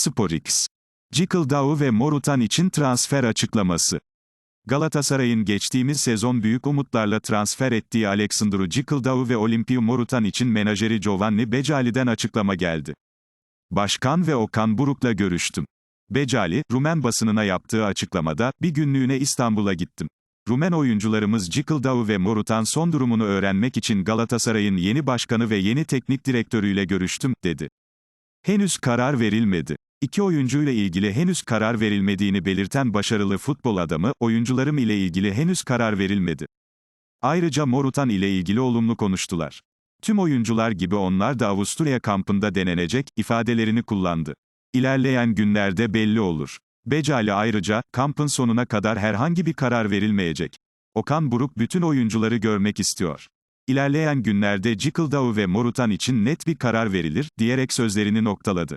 Sporix. Cikıldao ve Morutan için transfer açıklaması. Galatasaray'ın geçtiğimiz sezon büyük umutlarla transfer ettiği Alexandru Cikıldao ve Olimpiu Morutan için menajeri Giovanni Becali'den açıklama geldi. Başkan ve Okan Buruk'la görüştüm. Becali, Rumen basınına yaptığı açıklamada, bir günlüğüne İstanbul'a gittim. Rumen oyuncularımız Cikıldao ve Morutan son durumunu öğrenmek için Galatasaray'ın yeni başkanı ve yeni teknik direktörüyle görüştüm, dedi. Henüz karar verilmedi. İki oyuncuyla ilgili henüz karar verilmediğini belirten başarılı futbol adamı, oyuncularım ile ilgili henüz karar verilmedi. Ayrıca Morutan ile ilgili olumlu konuştular. Tüm oyuncular gibi onlar da Avusturya kampında denenecek, ifadelerini kullandı. İlerleyen günlerde belli olur. Becali ayrıca, kampın sonuna kadar herhangi bir karar verilmeyecek. Okan Buruk bütün oyuncuları görmek istiyor. İlerleyen günlerde Cikıldao ve Morutan için net bir karar verilir, diyerek sözlerini noktaladı.